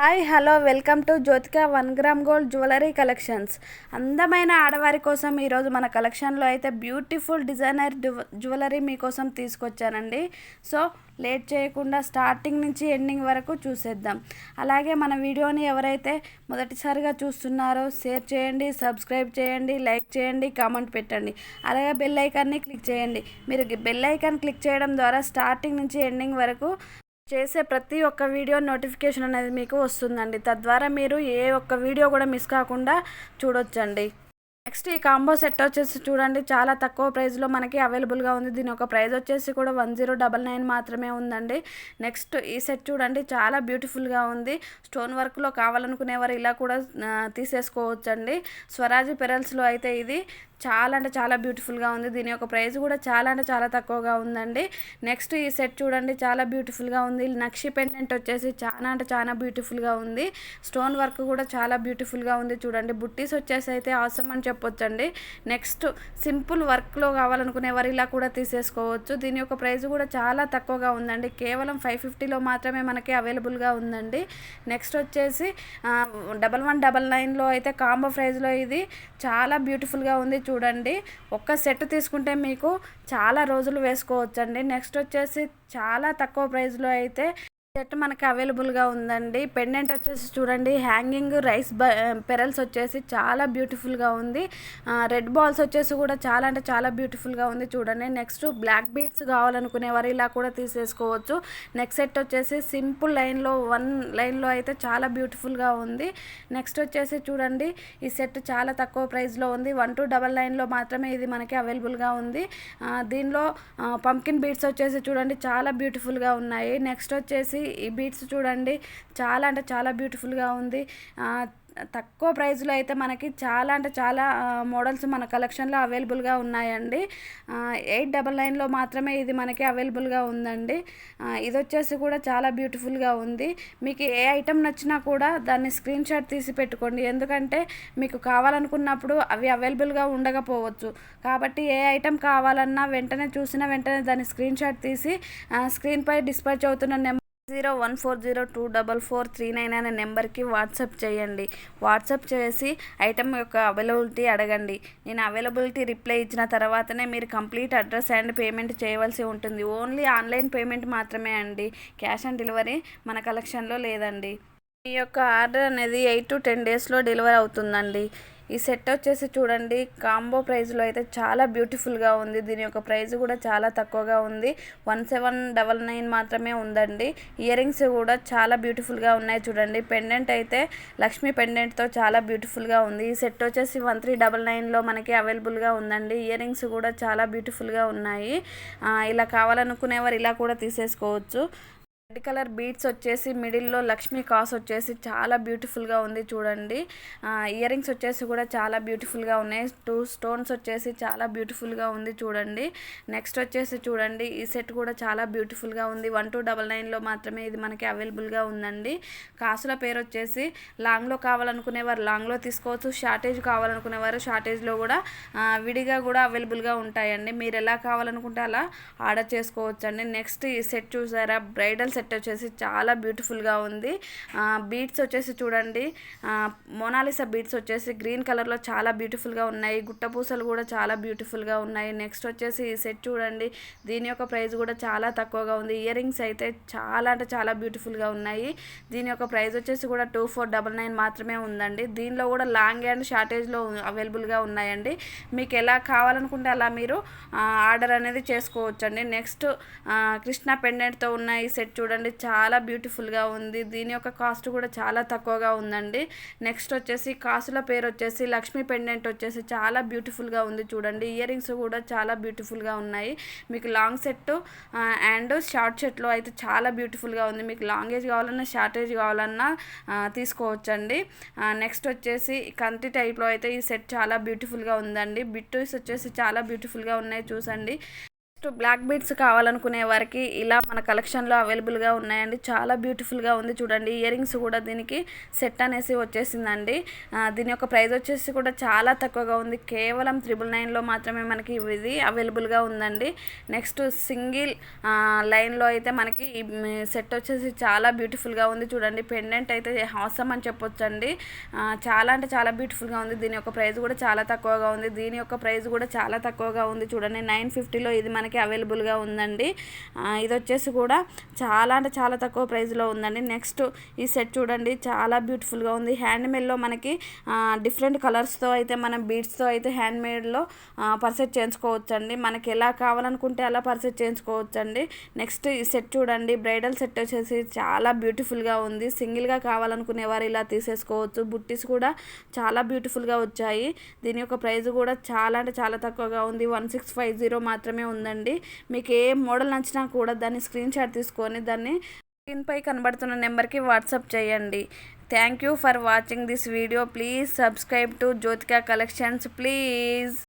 Hi hello welcome to Jyothika one gram gold jewellery collections. అందమైన ఆడవారి కోసం ఈరోజు మన కలెక్షన్లో అయితే బ్యూటిఫుల్ డిజైనర్ జ్యువెలరీ మీకోసం తీసుకొచ్చానండి. సో లేట్ చేయకుండా స్టార్టింగ్ నుంచి ఎండింగ్ వరకు చూసేద్దాం. అలాగే మన వీడియోని ఎవరైతే మొదటిసారిగా చూస్తున్నారో షేర్ చేయండి సబ్స్క్రైబ్ చేయండి లైక్ చేయండి కామెంట్ పెట్టండి. అలాగే బెల్ ఐకాన్ని క్లిక్ చేయండి. మీరు బెల్ ఐకాన్ క్లిక్ చేయడం ద్వారా స్టార్టింగ్ నుంచి ఎండింగ్ వరకు చేసే ప్రతి ఒక్క వీడియో నోటిఫికేషన్ అనేది మీకు వస్తుందండి. తద్వారా మీరు ఏ ఒక్క వీడియో కూడా మిస్ కాకుండా చూడొచ్చండి. నెక్స్ట్ ఈ కాంబో సెట్ వచ్చేసి చూడండి చాలా తక్కువ ప్రైస్లో మనకి అవైలబుల్గా ఉంది. దీని యొక్క ప్రైస్ వచ్చేసి కూడా వన్ జీరో డబల్ నైన్ మాత్రమే ఉందండి. నెక్స్ట్ ఈ సెట్ చూడండి చాలా బ్యూటిఫుల్గా ఉంది. స్టోన్ వర్క్లో కావాలనుకునేవారు ఇలా కూడా తీసేసుకోవచ్చండి. స్వరాజ్ పెరల్స్లో అయితే ఇది చాలా అంటే చాలా బ్యూటిఫుల్గా ఉంది. దీని యొక్క ప్రైస్ కూడా చాలా అంటే చాలా తక్కువగా ఉందండి. నెక్స్ట్ ఈ సెట్ చూడండి చాలా బ్యూటిఫుల్గా ఉంది. నక్షి పెండెంట్ వచ్చేసి చాలా అంటే చాలా బ్యూటిఫుల్గా ఉంది. స్టోన్ వర్క్ కూడా చాలా బ్యూటిఫుల్గా ఉంది చూడండి. బుట్టీస్ వచ్చేసి అయితే అవసరం అని చెప్పొచ్చండి. నెక్స్ట్ సింపుల్ వర్క్లో కావాలనుకునే వారు ఇలా కూడా తీసేసుకోవచ్చు. దీని యొక్క ప్రైస్ కూడా చాలా తక్కువగా ఉందండి. కేవలం ఫైవ్ ఫిఫ్టీలో మాత్రమే మనకి అవైలబుల్గా ఉందండి. నెక్స్ట్ వచ్చేసి డబల్ వన్ డబల్ నైన్లో అయితే కాంబో ప్రైస్లో ఇది చాలా బ్యూటిఫుల్గా ఉంది చూడండి. ఒక్క సెట్ తీసుకుంటే మీకు చాలా రోజులు వేసుకోవచ్చండి. నెక్స్ట్ వచ్చేసి చాలా తక్కువ ప్రైస్లో అయితే సెట్ మనకి అవైలబుల్గా ఉందండి. పెండెంట్ వచ్చేసి చూడండి హ్యాంగింగ్ రైస్ పెరల్స్ వచ్చేసి చాలా బ్యూటిఫుల్గా ఉంది. రెడ్ బాల్స్ వచ్చేసి కూడా చాలా అంటే చాలా బ్యూటిఫుల్గా ఉంది చూడండి. నెక్స్ట్ బ్లాక్ బీట్స్ కావాలనుకునే వారు ఇలా కూడా తీసేసుకోవచ్చు. నెక్స్ట్ సెట్ వచ్చేసి సింపుల్ లైన్లో వన్ లైన్లో అయితే చాలా బ్యూటిఫుల్గా ఉంది. నెక్స్ట్ వచ్చేసి చూడండి ఈ సెట్ చాలా తక్కువ ప్రైస్లో ఉంది. వన్ టూ డబల్ నైన్లో మాత్రమే ఇది మనకి అవైలబుల్గా ఉంది. దీనిలో పంకిన్ బీట్స్ వచ్చేసి చూడండి చాలా బ్యూటిఫుల్గా ఉన్నాయి. నెక్స్ట్ వచ్చేసి ఈ బీట్స్ చూడండి. చాలా అంటే చాలా బ్యూటిఫుల్గా ఉంది. తక్కువ ప్రైస్లో అయితే మనకి చాలా అంటే చాలా మోడల్స్ మన కలెక్షన్లో అవైలబుల్గా ఉన్నాయండి. ఎయిట్ డబల్ నైన్లో మాత్రమే ఇది మనకి అవైలబుల్గా ఉందండి. ఇది వచ్చేసి కూడా చాలా బ్యూటిఫుల్గా ఉంది. మీకు ఏ ఐటెం నచ్చినా కూడా దాన్ని స్క్రీన్ షాట్ తీసి పెట్టుకోండి. ఎందుకంటే మీకు కావాలనుకున్నప్పుడు అవి అవైలబుల్గా ఉండకపోవచ్చు. కాబట్టి ఏ ఐటెం కావాలన్నా వెంటనే చూసిన వెంటనే దాన్ని స్క్రీన్ షాట్ తీసి స్క్రీన్పై డిస్పాచ్ అవుతున్న number zero one four zero two double four three nine అనే నెంబర్కి వాట్సాప్ చేయండి. వాట్సాప్ చేసి ఐటమ్ యొక్క అవైలబిలిటీ అడగండి. నేను అవైలబిలిటీ రిప్లై ఇచ్చిన తర్వాతనే మీరు కంప్లీట్ అడ్రస్ అండ్ పేమెంట్ చేయవలసి ఉంటుంది. ఓన్లీ ఆన్లైన్ పేమెంట్ మాత్రమే అండి. క్యాష్ ఆన్ డెలివరీ మన కలెక్షన్లో లేదండి. మీ యొక్క ఆర్డర్ అనేది ఎయిట్ టు టెన్ డేస్లో డెలివరీ అవుతుందండి. ఈ సెట్ వచ్చేసి చూడండి కాంబో ప్రైస్లో అయితే చాలా బ్యూటిఫుల్గా ఉంది. దీని యొక్క ప్రైస్ కూడా చాలా తక్కువగా ఉంది. వన్ సెవెన్ డబల్ నైన్ మాత్రమే ఉందండి. ఇయర్ రింగ్స్ కూడా చాలా బ్యూటిఫుల్గా ఉన్నాయి చూడండి. పెండెంట్ అయితే లక్ష్మీ పెండెంట్తో చాలా బ్యూటిఫుల్గా ఉంది. ఈ సెట్ వచ్చేసి వన్ త్రీ డబల్ నైన్లో మనకి అవైలబుల్గా ఉందండి. ఇయర్ రింగ్స్ కూడా చాలా బ్యూటిఫుల్గా ఉన్నాయి. ఇలా కావాలనుకునేవారు ఇలా కూడా తీసేసుకోవచ్చు. రెడ్ కలర్ బీడ్స్ వచ్చేసి మిడిల్లో లక్ష్మీ కాస్ వచ్చేసి చాలా బ్యూటిఫుల్గా ఉంది చూడండి. ఇయర్ రింగ్స్ వచ్చేసి కూడా చాలా బ్యూటిఫుల్గా ఉన్నాయి. టూ స్టోన్స్ వచ్చేసి చాలా బ్యూటిఫుల్గా ఉంది చూడండి. నెక్స్ట్ వచ్చేసి చూడండి ఈ సెట్ కూడా చాలా బ్యూటిఫుల్గా ఉంది. వన్ టూ డబల్ నైన్లో మాత్రమే ఇది మనకి అవైలబుల్గా ఉందండి. కాసుల పేరు వచ్చేసి లాంగ్లో కావాలనుకునేవారు లాంగ్లో తీసుకోవచ్చు షార్టేజ్ కావాలనుకునేవారు షార్టేజ్లో కూడా విడిగా కూడా అవైలబుల్గా ఉంటాయండి. మీరు ఎలా కావాలనుకుంటే అలా ఆర్డర్ చేసుకోవచ్చండి. నెక్స్ట్ ఈ సెట్ చూసారా? బ్రైడల్ సెట్ సెట్ వచ్చేసి చాలా బ్యూటిఫుల్గా ఉంది. బీట్స్ వచ్చేసి చూడండి. మోనాలిసా బీట్స్ వచ్చేసి గ్రీన్ కలర్లో చాలా బ్యూటిఫుల్గా ఉన్నాయి. గుట్టపూసలు కూడా చాలా బ్యూటిఫుల్గా ఉన్నాయి. నెక్స్ట్ వచ్చేసి ఈ సెట్ చూడండి. దీని యొక్క ప్రైస్ కూడా చాలా తక్కువగా ఉంది. ఇయర్ రింగ్స్ అయితే చాలా అంటే చాలా బ్యూటిఫుల్గా ఉన్నాయి. దీని యొక్క ప్రైస్ వచ్చేసి కూడా టూ ఫోర్ డబల్ నైన్ మాత్రమే ఉందండి. దీనిలో కూడా లాంగ్ అండ్ షార్టేజ్లో అవైలబుల్గా ఉన్నాయండి. మీకు ఎలా కావాలనుకుంటే అలా మీరు ఆర్డర్ అనేది చేసుకోవచ్చండి. నెక్స్ట్ కృష్ణ పెండెంట్తో ఉన్న ఈ సెట్ చూడండి. చూడండి చాలా బ్యూటిఫుల్గా ఉంది. దీని యొక్క కాస్ట్ కూడా చాలా తక్కువగా ఉందండి. నెక్స్ట్ వచ్చేసి కాసుల పేరు వచ్చేసి లక్ష్మీ పెండెంట్ వచ్చేసి చాలా బ్యూటిఫుల్గా ఉంది చూడండి. ఇయర్ రింగ్స్ కూడా చాలా బ్యూటిఫుల్గా ఉన్నాయి. మీకు లాంగ్ సెట్ అండ్ షార్ట్ సెట్లో అయితే చాలా బ్యూటిఫుల్గా ఉంది. మీకు లాంగేజ్ కావాలన్నా షార్టేజ్ కావాలన్నా తీసుకోవచ్చండి. నెక్స్ట్ వచ్చేసి కంటి టైప్లో అయితే ఈ సెట్ చాలా బ్యూటిఫుల్గా ఉందండి. బిట్టూస్ వచ్చేసి చాలా బ్యూటిఫుల్గా ఉన్నాయి చూసండి. నెక్స్ట్ బ్లాక్ బీడ్స్ కావాలనుకునే వారికి ఇలా మన కలెక్షన్లో అవైలబుల్గా ఉన్నాయండి. చాలా బ్యూటిఫుల్గా ఉంది చూడండి. ఇయర్ రింగ్స్ కూడా దీనికి సెట్ అనేసి వచ్చేసిందండి. దీని యొక్క ప్రైస్ వచ్చేసి కూడా చాలా తక్కువగా ఉంది. కేవలం త్రిబుల్ నైన్లో మాత్రమే మనకి ఇది అవైలబుల్గా ఉందండి. నెక్స్ట్ సింగిల్ లైన్లో అయితే మనకి సెట్ వచ్చేసి చాలా బ్యూటిఫుల్గా ఉంది చూడండి. పెండెంట్ అయితే హాసం అని చెప్పొచ్చండి. చాలా అంటే చాలా బ్యూటిఫుల్గా ఉంది. దీని యొక్క ప్రైస్ కూడా చాలా తక్కువగా ఉంది. దీని యొక్క ప్రైస్ కూడా చాలా తక్కువగా ఉంది చూడండి. నైన్ ఫిఫ్టీలో ఇది మనకి అవైలబుల్గా ఉందండి. ఇది వచ్చేసి కూడా చాలా అంటే చాలా తక్కువ ప్రైస్లో ఉందండి. నెక్స్ట్ ఈ సెట్ చూడండి చాలా బ్యూటిఫుల్గా ఉంది. హ్యాండ్మేడ్లో మనకి డిఫరెంట్ కలర్స్తో అయితే మనం బీడ్స్తో అయితే హ్యాండ్మేడ్లో పర్సెట్ పర్చేజ్ చేయించుకోవచ్చండి. మనకి ఎలా కావాలనుకుంటే అలా పర్చేజ్ చేయించుకోవచ్చండి. నెక్స్ట్ ఈ సెట్ చూడండి బ్రైడల్ సెట్ వచ్చేసి చాలా బ్యూటిఫుల్గా ఉంది. సింగిల్గా కావాలనుకునే వారు ఇలా తీసేసుకోవచ్చు. బుట్టీస్ కూడా చాలా బ్యూటిఫుల్గా వచ్చాయి. దీని యొక్క ప్రైస్ కూడా చాలా అంటే చాలా తక్కువగా ఉంది. వన్ సిక్స్ ఫైవ్ జీరో మాత్రమే ఉందండి. మీకు ఏ మోడల్ నచ్చినా కూడా దాన్ని స్క్రీన్ షాట్ తీసుకొని దాన్ని స్క్రీన్పై కనబడుతున్న నెంబర్కి వాట్సాప్ చేయండి. Thank you for watching this video. Please subscribe to Jyothika collections. Please.